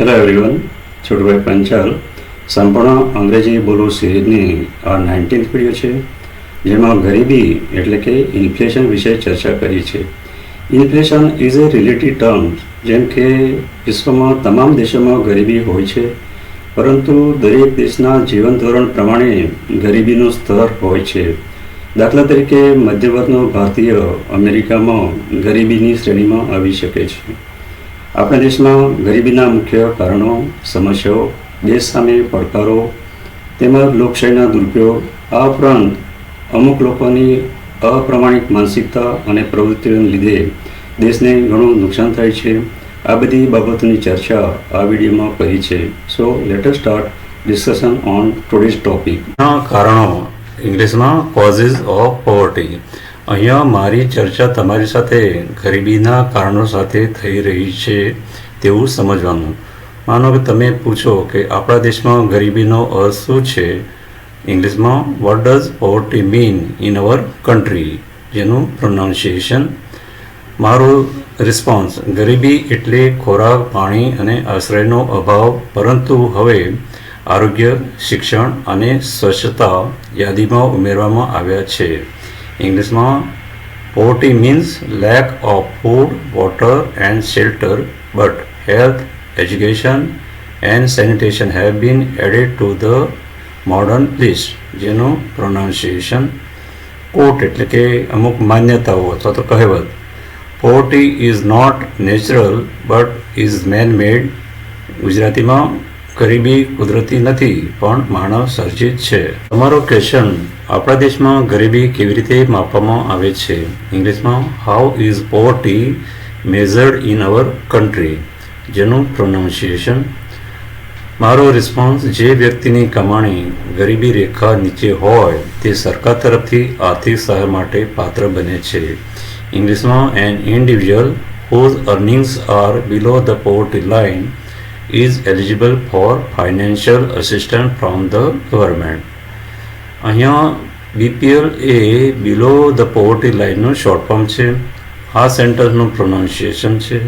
Hello everyone Chhotubhai Panchal સંપૂર્ણ અંગ્રેજી બોલવું સિરીઝની આ નાઇન્ટીન્થ વીડિયો છે, જેમાં ગરીબી એટલે કે ઇન્ફ્લેશન વિશે ચર્ચા કરી છે. Inflation is a relative term જેમ કે વિશ્વમાં તમામ દેશોમાં ગરીબી હોય છે, પરંતુ દરેક દેશના જીવન ધોરણ પ્રમાણે ગરીબીનું સ્તર હોય છે. દાખલા તરીકે મધ્યવર્ગનો ભારતીય અમેરિકામાં ગરીબીની શ્રેણીમાં આવી શકે છે. આપણા દેશમાં ગરીબીના મુખ્ય કારણો, સમસ્યાઓ, દેશ સામે પડકારો, તેમજ લોકશાહીના દુરુપયોગ, આ ઉપરાંત અમુક લોકોની અપ્રમાણિક માનસિકતા અને પ્રવૃત્તિઓને લીધે દેશને ઘણું નુકસાન થાય છે. આ બધી બાબતોની ચર્ચા આ વિડીયોમાં કરી છે. So later start discussion on today's topic કારણો. ઇંગ્લિશમાં કોઝિસ ઓફ પોવર્ટી અહીંયા મારી ચર્ચા તમારી સાથે ગરીબીના કારણો સાથે થઈ રહી છે તેવું સમજવાનું. માનો કે તમે પૂછો કે આપણા દેશમાં ગરીબીનો અર્થ શું છે? ઇંગ્લિશમાં what does poverty mean in our country જેનું પ્રોનાઉન્સિએશન મારો રિસ્પોન્સ ગરીબી એટલે ખોરાક, પાણી અને આશ્રયનો અભાવ, પરંતુ હવે આરોગ્ય, શિક્ષણ અને સ્વચ્છતા યાદીમાં ઉમેરવામાં આવ્યા છે. ઇંગ્લિશમાં poverty means lack of food water and shelter but health education and sanitation have been added to the modern list જેનું પ્રોનાઉન્સિએશન કોટ એટલે કે અમુક માન્યતાઓ અથવા તો કહેવત. Poverty is not natural but is man made ગુજરાતીમાં ગરીબી કુદરતી નથી, પણ માનવ સર્જિત છે. તમારો ક્વેશ્ચન આપણા દેશમાં ગરીબી કેવી રીતે માપવામાં આવે છે? ઇંગ્લિશમાં how is poverty measured in our country જેનું પ્રોનાઉન્સિએશન મારો રિસ્પોન્સ જે વ્યક્તિની કમાણી ગરીબી રેખા નીચે હોય, તે સરકાર તરફથી આર્થિક સહાય માટે પાત્ર બને છે. ઇંગ્લિશમાં an individual whose earnings are below the poverty line is eligible for financial assistance from the government. અહીંયા BPL A below the poverty લાઇનનો શોર્ટ ફોર્મ છે. આ સેન્ટરનું પ્રોનાઉન્સિએશન છે.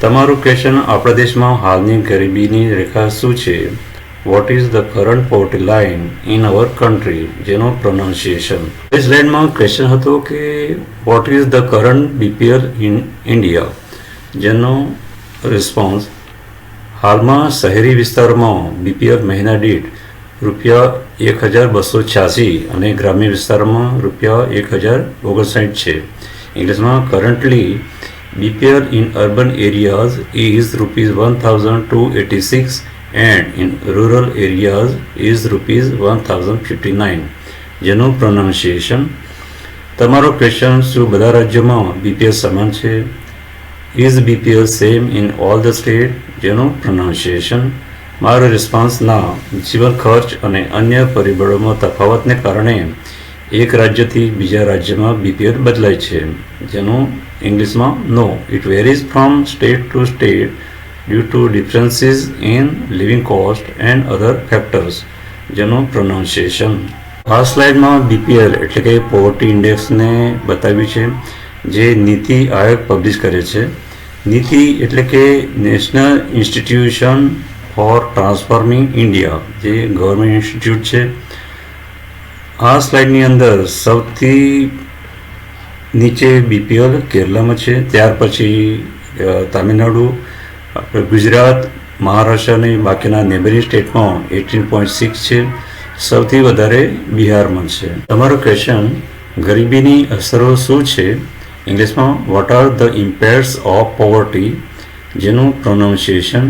તમારું ક્વેશ્ચન આપણા દેશમાં હાલની ગરીબીની રેખા શું છે? What is the current poverty line in our country જેનું પ્રોનાઉન્સિએશન એ સ્લાઇડમાં ક્વેશ્ચન હતો કે what is the current BPL in India જેનો રિસ્પોન્સ હાલમાં શહેરી વિસ્તારમાં બીપીએલ મહિના દીઠ રૂપિયા એક હજાર બસો છ્યાસી અને ગ્રામ્ય વિસ્તારમાં રૂપિયા એક હજાર ઓગણસાઠ છે. ઇંગ્લિશમાં currently BPL in urban areas is rupees one thousand two eighty six and in rural areas is rupees one thousand fifty nine જેનું પ્રોનાઉન્સિએશન તમારો ક્વેશ્ચન શું બધા રાજ્યોમાં બીપીએલ સમાન છે? Is BPL same in all the state જેનું pronunciation મારો response ના, જીવન ખર્ચ અને અન્ય પરિબળોમાં તફાવતને કારણે એક રાજ્યથી બીજા રાજ્યમાં બીપીએલ બદલાય છે. જેનું ઇંગ્લિશમાં no it varies from state to state due to differences in living cost and other factors જેનું પ્રોનાઉન્સિએશન આ સ્લાઇડમાં બીપીએલ એટલે કે પોવર્ટી ઇન્ડેક્સને બતાવ્યું છે, જે નીતિ આયોગ પબ્લિશ કરે છે. નીતિ એટલે કે national institution for transforming India જે ગવર્મેન્ટ ઇન્સ્ટિટ્યૂટ છે. આ સ્લાઇડની અંદર સૌથી નીચે બીપીએલ કેરલામાં છે. ત્યાર પછી તામિલનાડુ ગુજરાત, મહારાષ્ટ્ર અને બાકીના નેબરિંગ સ્ટેટમાં એટીન પોઈન્ટ સિક્સ છે. સૌથી વધારે બિહારમાં છે. તમારો ક્વેશ્ચન ગરીબીની અસરો શું છે? ઇંગ્લિશમાં what are the impacts of poverty જેનું પ્રોનાઉન્સિએશન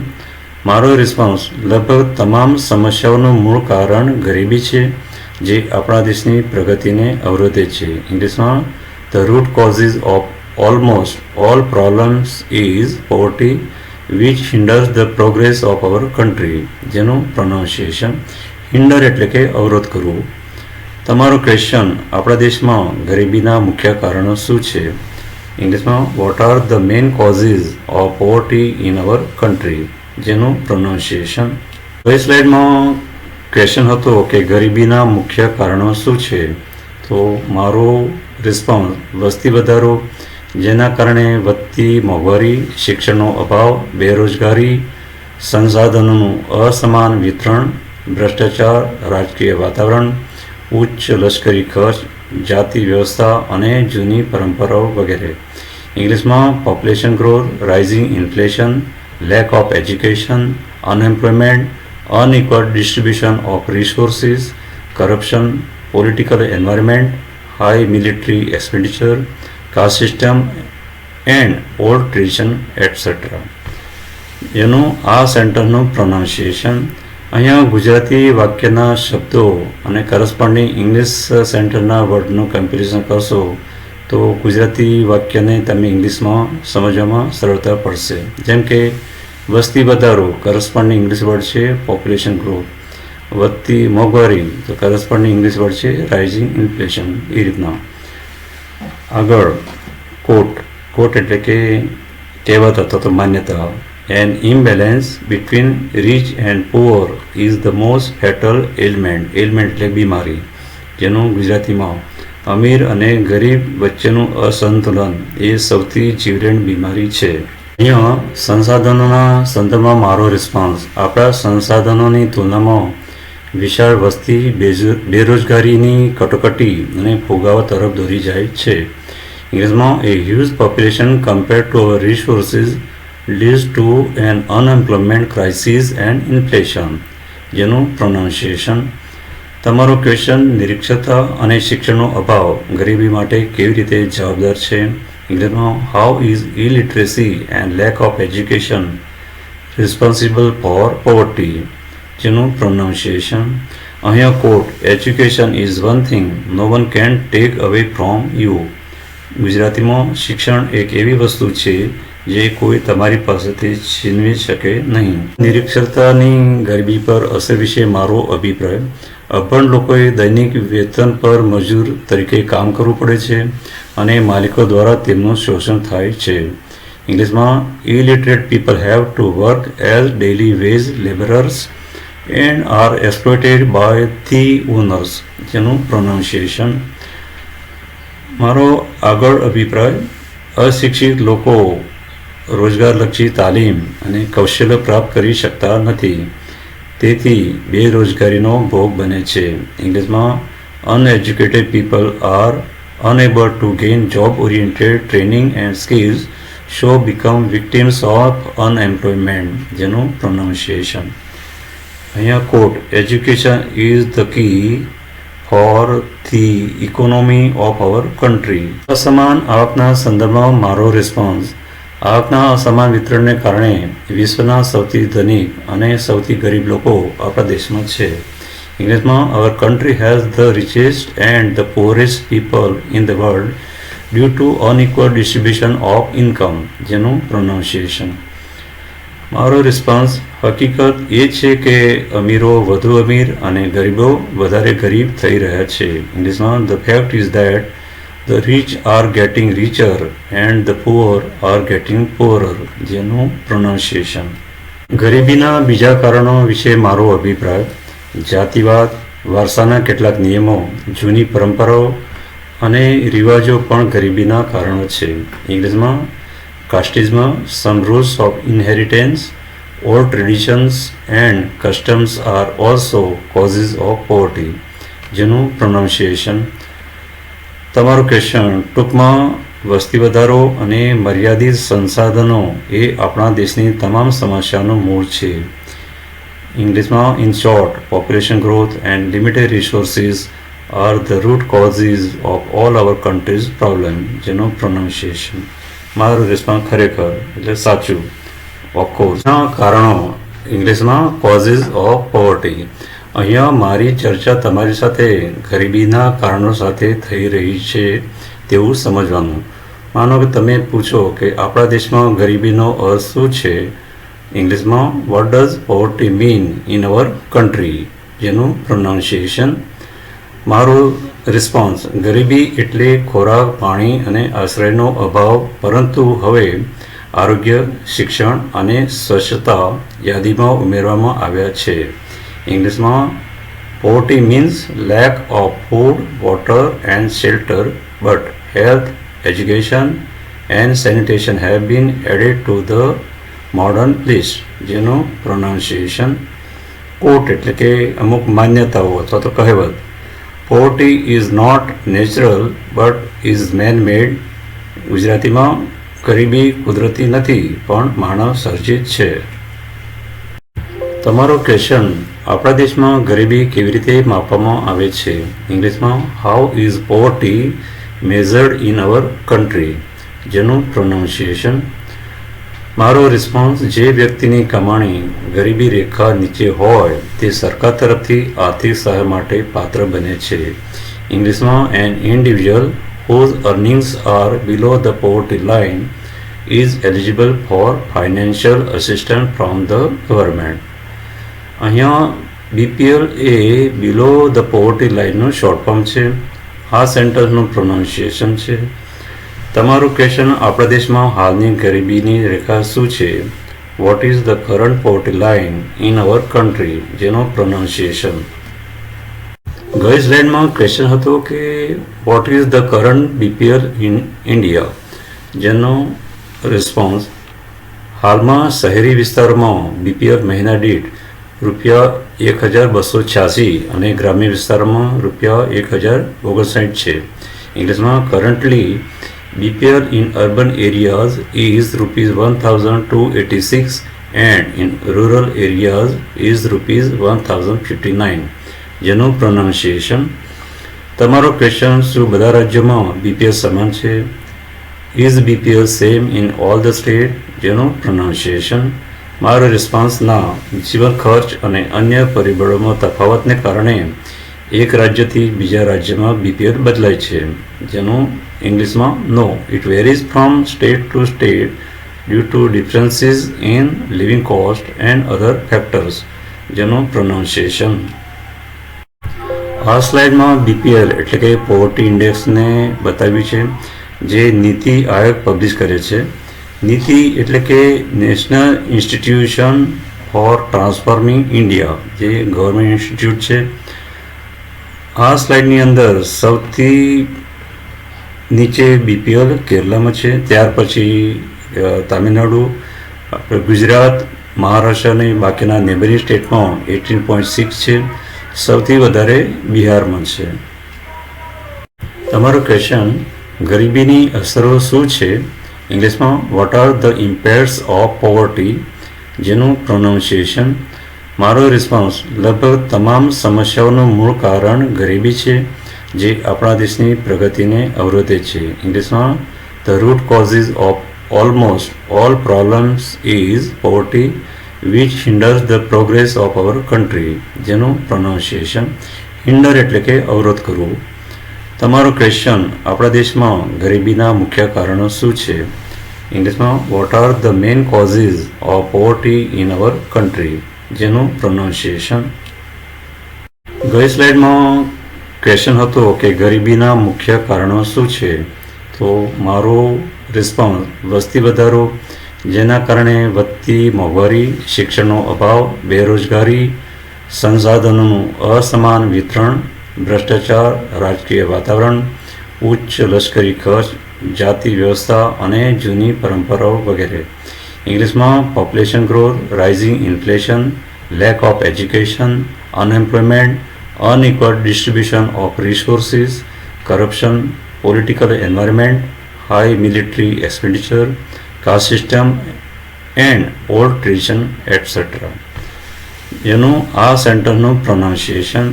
મારો રિસ્પોન્સ લગભગ તમામ સમસ્યાઓનું મૂળ કારણ ગરીબી છે, જે આપણા દેશની પ્રગતિને અવરોધે છે. ઇંગ્લિશમાં the root causes of almost all problems is poverty which hinders the progress of our country જેનું પ્રોનાઉન્સિએશન હિન્ડર એટલે કે અવરોધ કરવું. તમારો ક્વેશ્ચન આપણા દેશમાં ગરીબીના મુખ્ય કારણો શું છે? ઇંગ્લિશમાં what are the main causes of poverty in our country જેનું પ્રોનાઉન્સિએશન હવે સ્લાઇડમાં ક્વેશ્ચન હતો કે ગરીબીના મુખ્ય કારણો શું છે? તો મારો રિસ્પોન્સ વસ્તી વધારો, જેના કારણે વધતી મોંઘવારી, શિક્ષણનો અભાવ, બેરોજગારી, સંસાધનોનું અસમાન વિતરણ, ભ્રષ્ટાચાર, રાજકીય વાતાવરણ, ઉચ્ચ લશ્કરી ખર્ચ, જાતિ વ્યવસ્થા અને જૂની પરંપરાઓ વગેરે. ઇંગ્લિશમાં population growth rising inflation lack of education unemployment unequal distribution of resources corruption political environment high military expenditure caste system and old tradition etcetera એનું આ સેન્ટરનું પ્રોનાઉન્સિએશન અહીંયા ગુજરાતી વાક્યના શબ્દો અને કરસ્પોન્ડિંગ ઇંગ્લિશ સેન્ટરના વર્ડનું કમ્પેરિઝન કરશો, તો ગુજરાતી વાક્યને તમે ઇંગ્લિશમાં સમજવામાં સરળતા પડશે. જેમ કે વસ્તી વધારો કરસ્પોન્ડિંગ ઇંગ્લિશ વર્ડ છે પોપ્યુલેશન ગ્રોથ વધતી મોંઘવારી, તો કરસ્પોન્ડિંગ ઇંગ્લિશ વર્ડ છે રાઇઝિંગ ઇન્ફ્લેશન એ રીતના. આગળ કોટ કોટ એટલે કે કહેવત અથવા તો માન્યતા. An imbalance between rich and poor is the most fatal element element એટલે બીમારી, જેનું ગુજરાતીમાં અમીર અને ગરીબ વચ્ચેનું અસંતુલન એ સૌથી જીવલેણ બીમારી છે. અહીંયા સંસાધનોના સંદર્ભમાં મારો રિસ્પોન્સ આપણા સંસાધનોની તુલનામાં વિશાળ વસ્તી બેરોજગારીની કટોકટી અને ફુગાવા તરફ દોરી જાય છે. ઇંગ્લિશમાં a huge population compare to our resources leads to an unemployment crisis and inflation જેનું પ્રોનાઉન્સિએશન તમારો ક્વેશ્ચન નિરીક્ષતા અને શિક્ષણનો અભાવ ગરીબી માટે કેવી રીતે જવાબદાર છે? ઇંગ્લિશમાં how is illiteracy and lack of education responsible for poverty જેનું પ્રોનાઉન્સિએશન અહીંયા quote education is one thing no one can take away from you ગુજરાતીમાં શિક્ષણ એક એવી વસ્તુ છે જે કોઈ તમારી પાસેથી છીનવી શકે નહીં. નિરીક્ષરતાની ગરીબી પર અસર વિશે મારો અભિપ્રાય. અભણ લોકોએ દૈનિક વેતન પર મજૂર તરીકે કામ કરવું પડે છે. અને માલિકો દ્વારા તેમનું શોષણ થાય છે. ઇંગ્લિશમાં illiterate people have to work as daily wage labourers and are exploited by the owners જેનું પ્રોનાઉન્સિએશન મારો આગળ અભિપ્રાય, અશિક્ષિત લોકો રોજગારલક્ષી તાલીમ અને કૌશલ્ય પ્રાપ્ત કરી શકતા નથી. તેથી બેરોજગારીનો ભોગ બને છે. ઇંગ્લિશમાં uneducated people are unable to gain oriented training and skills so become victims of unemployment. જેનું પ્રોનાઉન્સિએશન અહીંયા quote education is the key for the economy of our country અસમાન આવકના સંદર્ભમાં મારો રિસ્પોન્સ આવકના અસમાન વિતરણને કારણે વિશ્વના સૌથી ધનિક અને સૌથી ગરીબ લોકો આપણા દેશમાં છે ઇંગ્લિશમાં our country has the richest and the poorest people in the world due to unequal distribution of income જેનું પ્રોનાઉન્સિએશન મારો રિસ્પોન્સ હકીકત એ છે કે અમીરો વધુ અમીર અને ગરીબો વધારે ગરીબ થઈ રહ્યા છે. ઇંગ્લિશમાં the fact is that the rich are getting richer and the poor are getting poorer જેનું પ્રોનાઉન્સિએશન ગરીબીના બીજા કારણો વિશે મારો અભિપ્રાય જાતિવાદ, વારસાના કેટલાક નિયમો, જૂની પરંપરાઓ અને રિવાજો પણ ગરીબીના કારણો છે. ઇંગ્લિશમાં casteism some rules of inheritance or traditions and customs are also causes of poverty જેનું પ્રોનાઉન્સિએશન તમારું ક્વેશ્ચન ટૂંકમાં વસ્તી વધારો અને મર્યાદિત સંસાધનો એ આપણા દેશની તમામ સમસ્યાનું મૂળ છે. ઇંગ્લિશમાં in short population growth and limited resources are the root causes of all our countries problem જેનું પ્રોનાઉન્સિએશન મારું રિસ્પોન્સ ખરેખર, એટલે સાચું. ઓફકોર્સ કારણો ઇંગ્લિશમાં કોઝિસ ઓફ પોવર્ટી અહીંયા મારી ચર્ચા તમારી સાથે ગરીબીના કારણો સાથે થઈ રહી છે તેવું સમજવાનું. માનો કે તમે પૂછો કે આપણા દેશમાં ગરીબીનો અર્થ શું છે? ઇંગ્લિશમાં what does poverty mean in our country જેનું પ્રોનાઉન્સિએશન મારો રિસ્પોન્સ ગરીબી એટલે ખોરાક, પાણી અને આશ્રયનો અભાવ, પરંતુ હવે આરોગ્ય, શિક્ષણ અને સ્વચ્છતા યાદીમાં ઉમેરવામાં આવ્યા છે. ઇંગ્લિશમાં poverty means lack of food water and shelter but health education and sanitation have been added to the modern list જેનું પ્રોનાઉન્સિએશન કોટ એટલે કે અમુક માન્યતાઓ અથવા તો કહેવત. Poverty is not natural but is man made ગુજરાતીમાં ગરીબી કુદરતી નથી, પણ માનવ સર્જિત છે. તમારો ક્વેશ્ચન આપણા દેશમાં ગરીબી કેવી રીતે માપવામાં આવે છે? ઇંગ્લિશમાં how is poverty measured in our country જેનું પ્રોનાઉન્સિએશન મારો રિસ્પોન્સ જે વ્યક્તિની કમાણી ગરીબી રેખા નીચે હોય તે સરકાર તરફથી આર્થિક સહાય માટે પાત્ર બને છે. ઇંગ્લિશમાં an individual whose earnings are below the poverty line is eligible for financial assistant from the government અહીંયા BPL A below the poverty લાઇનનું શોર્ટ ફોર્મ છે. આ સેન્ટરનું પ્રોનાઉન્સિએશન છે. તમારું ક્વેશ્ચન આપણા દેશમાં હાલની ગરીબીની રેખા શું છે? What is the current poverty line in our country જેનું પ્રોનાઉન્સિએશન ગઈ સ્લાઇડમાં ક્વેશ્ચન હતો કે what is the current BPL in India જેનો રિસ્પોન્સ હાલમાં શહેરી વિસ્તારમાં બીપીએલ મહિના દીઠ રૂપિયા એક હજાર બસો છ્યાસી અને ગ્રામ્ય વિસ્તારમાં રૂપિયા એક હજાર ઓગણસાઠ છે. ઇંગ્લિશમાં currently BPL in urban areas is rupees 1286 and in rural areas is rupees 1059 જેનું પ્રોનાઉન્સિએશન તમારો ક્વેશ્ચન શું બધા રાજ્યોમાં બીપીએલ સમાન છે? Is BPL same in all the state જેનું પ્રોનાઉન્સિએશન મારો રિસ્પોન્સ ના, જીવન ખર્ચ અને અન્ય પરિબળોમાં તફાવતને કારણે એક રાજ્યથી બીજા રાજ્યમાં બીપીએલ બદલાય છે. જેનું ઇંગ્લિશમાં no it varies from state to state due to differences in living cost and other factors જેનું પ્રોનાઉન્સિએશન આ સ્લાઇડમાં બીપીએલ એટલે કે પોવર્ટી ઇન્ડેક્સને બતાવ્યું છે, જે નીતિ આયોગ પબ્લિશ કરે છે. નીતિ એટલે કે national institution for transforming India જે ગવર્મેન્ટ ઇન્સ્ટિટ્યૂટ છે. આ સ્લાઇડની અંદર સૌથી નીચે બીપીએલ કેરલામાં છે. ત્યાર પછી તમિલનાડુ ગુજરાત, મહારાષ્ટ્ર અને બાકીના નેબરિંગ સ્ટેટમાં એટીન પોઈન્ટ સિક્સ છે. સૌથી વધારે બિહારમાં છે. તમારો ક્વેશ્ચન, ગરીબીની અસરો શું છે? ઇંગ્લિશમાં what are the impacts of poverty જેનું પ્રોનાઉન્સિએશન મારો રિસ્પોન્સ લગભગ તમામ સમસ્યાઓનું મૂળ કારણ ગરીબી છે. જે આપણા દેશની પ્રગતિને અવરોધે છે. ઇંગ્લિશમાં the root causes of almost all problems is poverty which hinders the progress of our country જેનું પ્રોનાઉન્સિએશન હિન્ડર એટલે કે અવરોધ કરવું. તમારો ક્વેશ્ચન આપણા દેશમાં ગરીબીના મુખ્ય કારણો શું છે? ઇંગ્લિશમાં what are the main causes of poverty in our country જેનું પ્રોનાઉન્સિએશન ગઈ સ્લાઇડમાં ક્વેશ્ચન હતો કે ગરીબીના મુખ્ય કારણો શું છે? તો મારો રિસ્પોન્સ વસ્તી વધારો, જેના કારણે વધતી મોંઘવારી, શિક્ષણનો અભાવ, બેરોજગારી, સંસાધનોનું અસમાન વિતરણ, ભ્રષ્ટાચાર, રાજકીય વાતાવરણ, ઉચ્ચ લશ્કરી ખર્ચ, જાતિ વ્યવસ્થા અને જૂની પરંપરાઓ વગેરે. ઇંગ્લિશમાં population growth rising inflation lack of education unemployment unequal distribution of resources, corruption, political environment, high military expenditure, caste system, and old tradition, etc. એનું આ સેન્ટરનું પ્રોનાઉન્સિએશન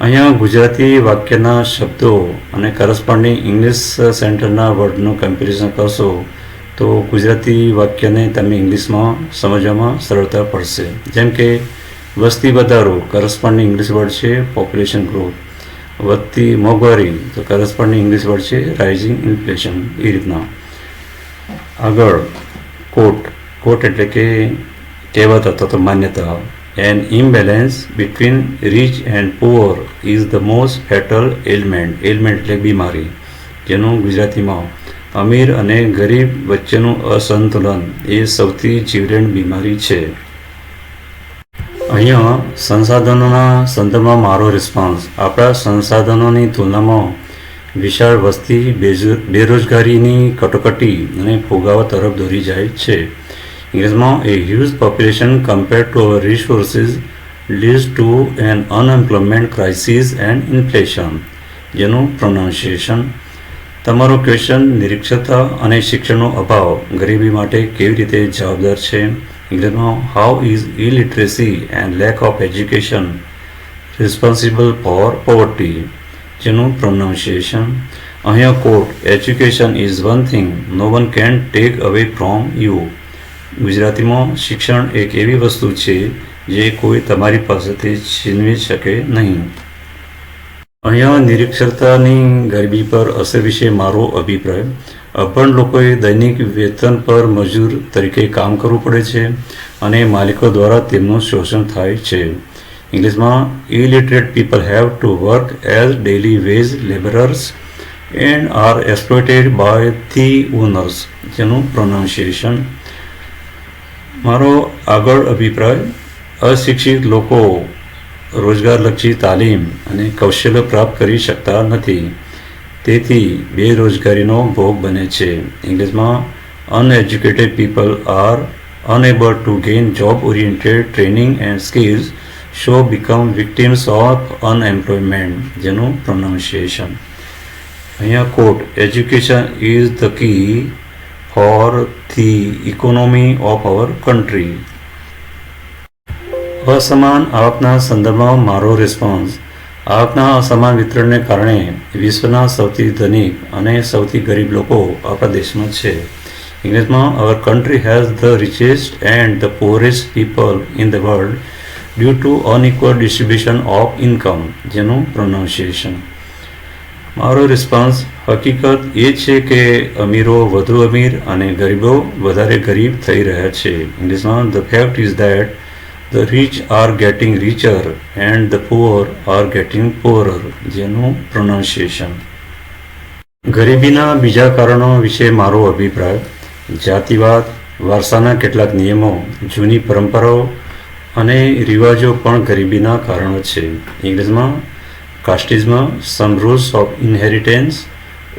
અહીંયા ગુજરાતી વાક્યના શબ્દો અને કરસ્પોન્ડિંગ ઇંગ્લિશ સેન્ટરના વર્ડનું કમ્પેરિઝન કરશો તો ગુજરાતી વાક્યને તમે ઇંગ્લિશમાં સમજવામાં સરળતા પડશે જેમ કે વસ્તી વધારો કરસ્પોન્ડિંગ ઇંગ્લિશ વર્ડ છે પોપ્યુલેશન ગ્રોથ વધતી મોંઘવારી, તો કરસ્પોન્ડિંગ ઇંગ્લિશ વર્ડ છે રાઇઝિંગ ઇન્ફ્લેશન એ રીતના. આગળ કોટ કોટ એટલે કે કહેવત અથવા તો માન્યતા. An imbalance between rich and poor is the most fatal element element એટલે બીમારી, જેનું ગુજરાતીમાં અમીર અને ગરીબ વચ્ચેનું અસંતુલન એ સૌથી જીવલેણ બીમારી છે. અહીંયા સંસાધનોના સંદર્ભમાં મારો રિસ્પોન્સ આપણા સંસાધનોની તુલનામાં વિશાળ વસ્તી બેરોજગારીની કટોકટી અને ફુગાવા તરફ દોરી જાય છે. ઇંગ્લિશમાં a huge population compare to our resources leads to an unemployment crisis and inflation જેનું પ્રોનાઉન્સિએશન તમારો ક્વેશ્ચન નિરીક્ષરતા અને શિક્ષણનો અભાવ ગરીબી માટે કેવી રીતે જવાબદાર છે? ઇંગ્લિશમાં how is illiteracy and lack of education responsible for poverty જેનું પ્રોનાઉન્સિએશન અહીંયા quote education is one thing no one can take away from you ગુજરાતીમાં શિક્ષણ એક એવી વસ્તુ છે જે કોઈ તમારી પાસેથી છીનવી શકે નહીં. અહીંયા નિરીક્ષરતાની ગરીબી પર અસર વિશે મારો અભિપ્રાય. અભણ લોકોએ દૈનિક વેતન પર મજૂર તરીકે કામ કરવું પડે છે અને માલિકો દ્વારા તેમનું શોષણ થાય છે. ઇંગ્લિશમાં illiterate people have to work as daily wage labourers and are exploited by the owners જેનું પ્રોનાઉન્સિએશન મારો આગળ અભિપ્રાય, અશિક્ષિત લોકો રોજગારલક્ષી તાલીમ અને કૌશલ્ય પ્રાપ્ત કરી શકતા નથી. તેથી બેરોજગારીનો ભોગ બને છે. ઇંગ્લિશમાં uneducated people are unable to gain job oriented training and skills, so become victims of unemployment. જેનું pronunciation. અહીંયા quote education is the key for the economy of our country અસમાન આવકના સંદર્ભમાં મારો રિસ્પોન્સ આવકના અસમાન વિતરણને કારણે વિશ્વના સૌથી ધનિક અને સૌથી ગરીબ લોકો આપણા દેશમાં છે. ઇંગ્લિશમાં our country has the richest and the poorest people in the world due to unequal distribution of income જેનું પ્રોનાઉન્સિએશન મારો રિસ્પોન્સ હકીકત એ છે કે અમીરો વધુ અમીર અને ગરીબો વધારે ગરીબ થઈ રહ્યા છે. ઇંગ્લિશમાં the fact is that the rich are getting richer and the poor are getting poorer જેનું પ્રોનાઉન્સિએશન ગરીબીના બીજા કારણો વિશે મારો અભિપ્રાય. જાતિવાદ, વારસાના કેટલાક નિયમો, જૂની પરંપરાઓ અને રિવાજો પણ ગરીબીના કારણો છે. ઇંગ્લિશમાં casteism some rules of inheritance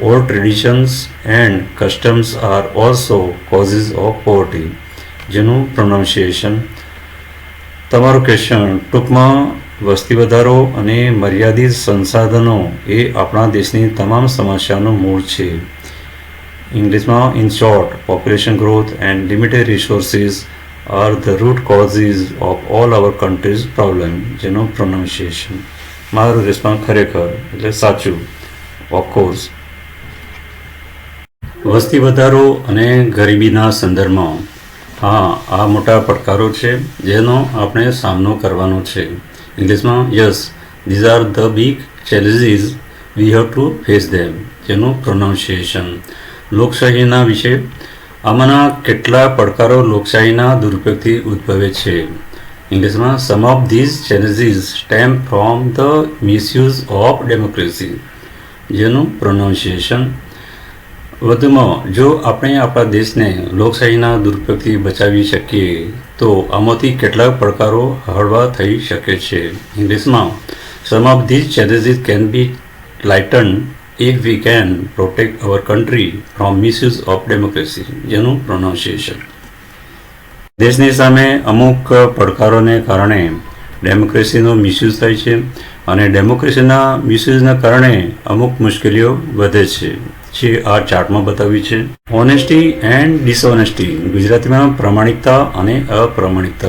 or traditions and customs are also causes of poverty જેનું પ્રોનાઉન્સિએશન તમારું ક્વેશ્ચન ટૂંકમાં વસ્તી વધારો અને મર્યાદિત સંસાધનો એ આપણા દેશની તમામ સમસ્યાનું મૂળ છે. ઇંગ્લિશમાં in short population growth and limited resources are the root causes of all our country's problem જેનું પ્રોનાઉન્સિએશન મારું રિસ્પોન્સ ખરેખર, એટલે સાચું. ઓફકોર્સ વસ્તી વધારો અને ગરીબીના સંદર્ભમાં હા, આ મોટા પડકારો છે જેનો આપણે સામનો કરવાનો છે. ઇંગ્લિશમાં yes these are the big challenges we have to face them જેનું પ્રોનાઉન્સિએશન લોકશાહીના વિશે, આમાંના કેટલા પડકારો લોકશાહીના દુરુપયોગથી ઉદ્ભવે છે? ઇંગ્લિશમાં some of these challenges stem from the misuse of democracy જેનું પ્રોનાઉન્સિએશન વધુમાં, જો આપણે આપણા દેશને લોકશાહીના દુરુપયોગથી બચાવી શકીએ, તો આમાંથી કેટલાક પડકારો હળવા થઈ શકે છે. ઇંગ્લિશમાં some of these challenges can be lighten if we can protect our country from misuse of democracy જેનું પ્રોનાઉન્સિએશન દેશની સામે અમુક પડકારોને કારણે ડેમોક્રેસીનો મિસયુઝ થાય છે અને ડેમોક્રેસીના મિસયુઝના કારણે અમુક મુશ્કેલીઓ વધે છે. જે આ ચાર્ટમાં બતાવ્યું છે. ઓનેસ્ટી એન્ડ ડિસઓનેસ્ટી ગુજરાતીમાં પ્રમાણિકતા અને અપ્રમાણિકતા.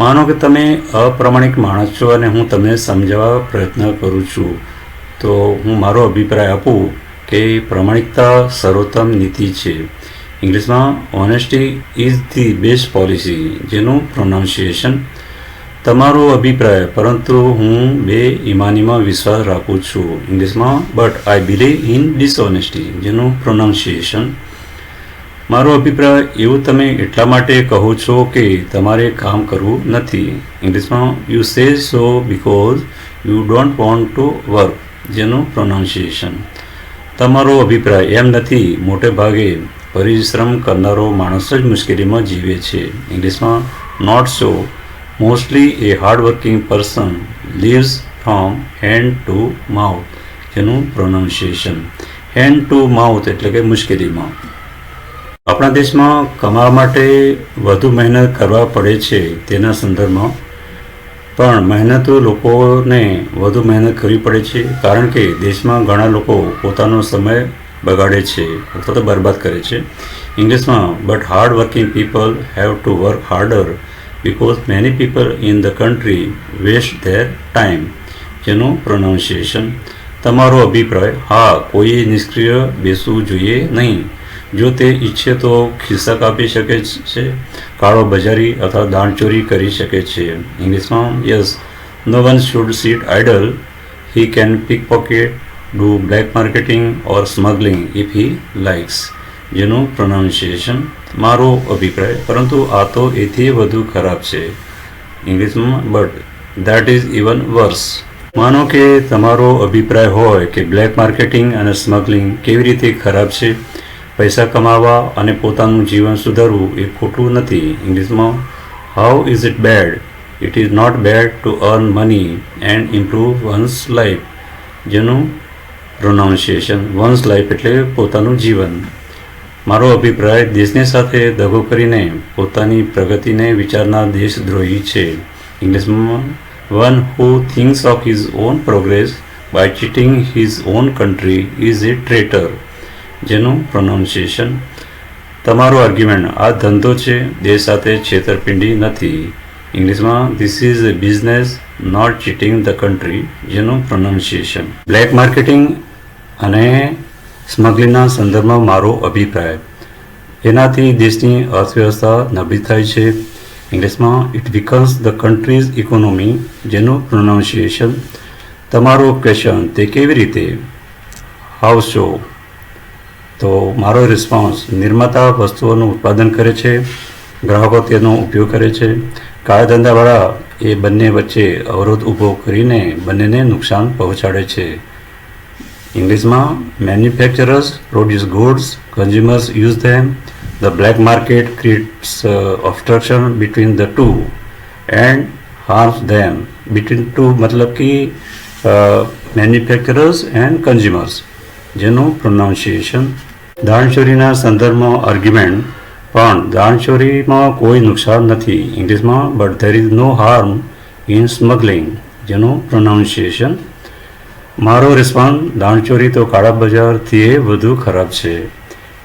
માનો કે તમે અપ્રમાણિક માણસ છો અને હું તમને સમજાવવા પ્રયત્ન કરું છું. તો હું મારો અભિપ્રાય આપું કે પ્રમાણિકતા સર્વોત્તમ નીતિ છે. ઇંગ્લિશમાં honesty is the best policy જેનું પ્રોનાઉન્સિએશન તમારો અભિપ્રાય, પરંતુ હું બે ઈમાનીમાં વિશ્વાસ રાખું છું. ઇંગ્લિશમાં, but I believe in dishonesty જેનું પ્રોનાઉન્સિએશન. મારો અભિપ્રાય, એવું તમે એટલા માટે કહો છો કે તમારે કામ કરવું નથી. ઇંગ્લિશમાં you say so because you don't want to work જેનું પ્રોનાઉન્સિએશન. તમારો અભિપ્રાય એમ નથી. મોટે ભાગે, પરિશ્રમ કરનારો માણસ જ મુશ્કેલીમાં જીવે છે. ઇંગ્લિશમાં not so mostly a hardworking person lives from hand to mouth જેનું પ્રોનાઉન્સિએશન હેન્ડ ટુ માઉથ એટલે કે મુશ્કેલીમાં. આપણા દેશમાં કમાવા માટે વધુ મહેનત કરવા પડે છે તેના સંદર્ભમાં. પણ મહેનતો લોકોને વધુ મહેનત કરવી પડે છે કારણ કે દેશમાં ઘણા લોકો પોતાનો સમય બગાડે છે, અથવા તો બરબાદ કરે છે. ઇંગ્લિશમાં but hard working people have to work harder because many people in the country waste their time જેનું પ્રોનાઉન્સિએશન તમારો અભિપ્રાય, હા કોઈએ નિષ્ક્રિય બેસવું જોઈએ નહીં. જો તે ઈચ્છે તો ખિસ્સા કાપી શકે છે, કાળો બજારી અથવા દાણચોરી કરી શકે છે. ઇંગ્લિશમાં yes no one should sit idle he can pick pocket do black marketing or smuggling if he likes જેનું પ્રોનાઉન્સિએશન મારો અભિપ્રાય, પરંતુ આ તો એથી વધુ ખરાબ છે. ઇંગ્લિશમાં but that is even worse માનો કે તમારો અભિપ્રાય હોય કે બ્લેક માર્કેટિંગ અને સ્મગલિંગ કેવી રીતે ખરાબ છે, પૈસા કમાવા અને પોતાનું જીવન સુધારવું એ ખોટું નથી. ઇંગ્લિશમાં how is it bad it is not bad to earn money and improve one's life જેનું પ્રોનાઉન્સિએશન વન્સ લાઈફ એટલે પોતાનું જીવન. મારો અભિપ્રાય દેશને સાથે દગો કરીને પોતાની પ્રગતિને વિચારનાર દેશદ્રોહી છે. ઇંગ્લિશમાં one who thinks of his own progress by cheating his own country is a traitor જેનું પ્રોનાઉન્સિએશન તમારો આર્ગ્યુમેન્ટ આ ધંધો છે, દેશ સાથે છેતરપિંડી નથી. ઇંગ્લિશમાં this is a business not cheating the country જેનું પ્રોનાઉન્સિએશન બ્લેક માર્કેટિંગ અને સ્મગલિંગના સંદર્ભમાં મારો અભિપ્રાય. એનાથી દેશની અર્થવ્યવસ્થા નબળી થાય છે. ઇંગ્લિશમાં it weakens the country's economy જેનું પ્રોનાઉન્સિએશન તમારો ક્વેશ્ચન તે કેવી રીતે? હાઉ શો તો મારો રિસ્પોન્સ નિર્માતા વસ્તુઓનું ઉત્પાદન કરે છે, ગ્રાહકો તેનો ઉપયોગ કરે છે. કાળા ધંધાવાળા એ બંને વચ્ચે અવરોધ ઊભો કરીને બંનેને નુકસાન પહોંચાડે છે. ઇંગ્લિશમાં manufacturers produce goods consumers use them the black market creates obstruction between the two and harms them between two મતલબ કે મેન્યુફેક્ચરર્સ એન્ડ કન્ઝ્યુમર્સ જેનું પ્રોનાઉન્સિએશન દાણચોરીના સંદર્ભમાં આર્ગ્યુમેન્ટ પણ દાણચોરીમાં કોઈ નુકસાન નથી ઇંગ્લિશમાં but there is no harm in smuggling જેનું પ્રોનાઉન્સિએશન મારો રિસ્પોન્સ દાણચોરી તો કાળા બજારથી એ વધુ ખરાબ છે.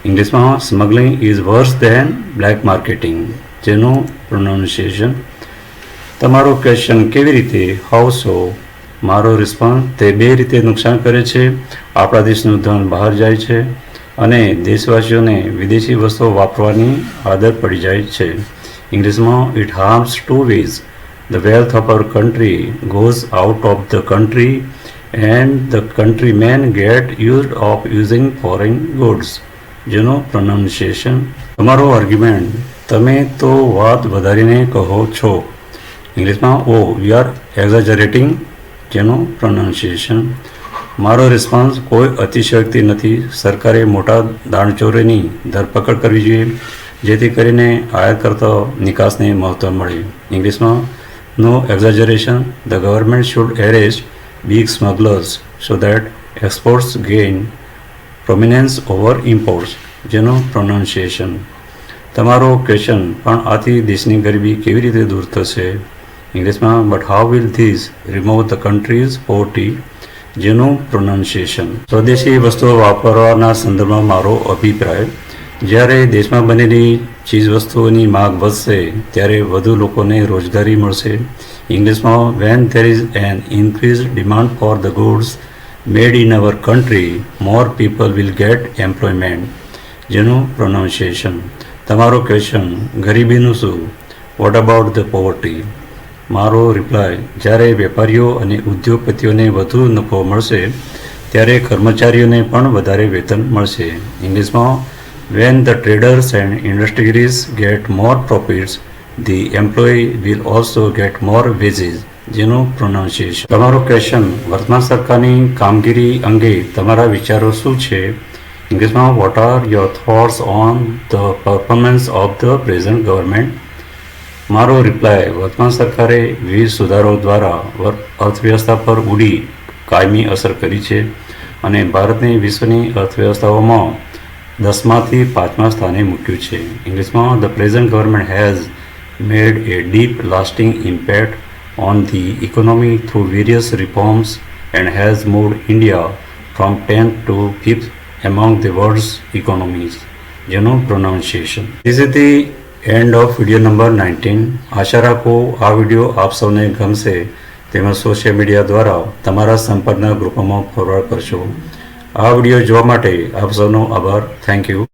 ઇંગ્લિશમાં smuggling is worse than black marketing જેનું પ્રોનાઉન્સિએશન તમારો ક્વેશ્ચન કેવી રીતે? હાઉ સો મારો રિસ્પોન્સ તે બે રીતે નુકસાન કરે છે. આપણા દેશનું ધન બહાર જાય છે અને દેશવાસીઓને વિદેશી વસ્તુઓ વાપરવાની આદત પડી જાય છે. ઇંગ્લિશમાં it harms two ways the wealth of our country goes out of the country and the country men get used of using foreign goods જેનો પ્રોનાઉન્સિએશન તમારો આર્ગ્યુમેન્ટ તમે તો વાત વધારીને કહો છો. ઇંગ્લિશમાં ઓ વી આર એક્ઝાજરેટિંગ જેનું પ્રોનાઉન્સિએશન મારો રિસ્પોન્સ કોઈ અતિશયોક્તિ નથી. સરકારે મોટા દાણચોરીની ધરપકડ કરવી જોઈએ, જેથી કરીને આયાત કરતા નિકાસને મહત્ત્વ મળે. ઇંગ્લિશમાં no exaggeration the government should arrest big smugglers, so that exports gain prominence over imports. જેનું પ્રોનાઉન્સિએશન તમારો ક્વેશ્ચન પણ આથી દેશની ગરીબી કેવી રીતે દૂર થશે? ઇંગ્લિશમાં but how will this remove the country's poverty જેનું પ્રોનાઉન્સિએશન સ્વદેશી વસ્તુઓ વાપરવાના સંદર્ભમાં મારો અભિપ્રાય, જ્યારે દેશમાં બનેલી ચીજ વસ્તુઓની માગ વધશે, ત્યારે વધુ લોકોને રોજગારી મળશે. ઇંગ્લિશમાં when there is an increase demand for the goods made in our country more people will get employment જેનું પ્રોનાઉન્સિએશન તમારો ક્વેશ્ચન ગરીબીનું શું વોટ અબાઉટ ધ પોવર્ટી મારો રિપ્લાય જ્યારે વેપારીઓ અને ઉદ્યોગપતિઓને વધુ નફો મળશે ત્યારે કર્મચારીઓને પણ વધારે વેતન મળશે ઇંગ્લિશમાં when the traders and industries get more profits the employee will also get more wages જેનું પ્રોનાઉન્સિએશન તમારો ક્વેશ્ચન વર્તમાન સરકારની કામગીરી અંગે તમારા વિચારો શું છે? ઇંગ્લિશમાં what are your thoughts on the performance of the present government મારો રિપ્લાય વર્તમાન સરકારે વિવિધ સુધારો દ્વારા વર- અર્થવ્યવસ્થા પર ઉડી કાયમી અસર કરી છે અને ભારતની વિશ્વની અર્થવ્યવસ્થાઓમાં દસમાંથી પાંચમા સ્થાને મૂક્યું છે. ઇંગ્લિશમાં the present government has made a deep lasting impact on the economy through various reforms and has moved India from tenth to fifth among the world's economies જેનું pronunciation This is the end of video number nineteen આશા રાખો આ video આપ સૌને ગમશે તેમજ social media દ્વારા તમારા સંપર્કના ગ્રુપોમાં ફોરવર્ડ કરશો આ વીડિયો જોવા માટે આપ સૌનો આભાર થેન્ક યુ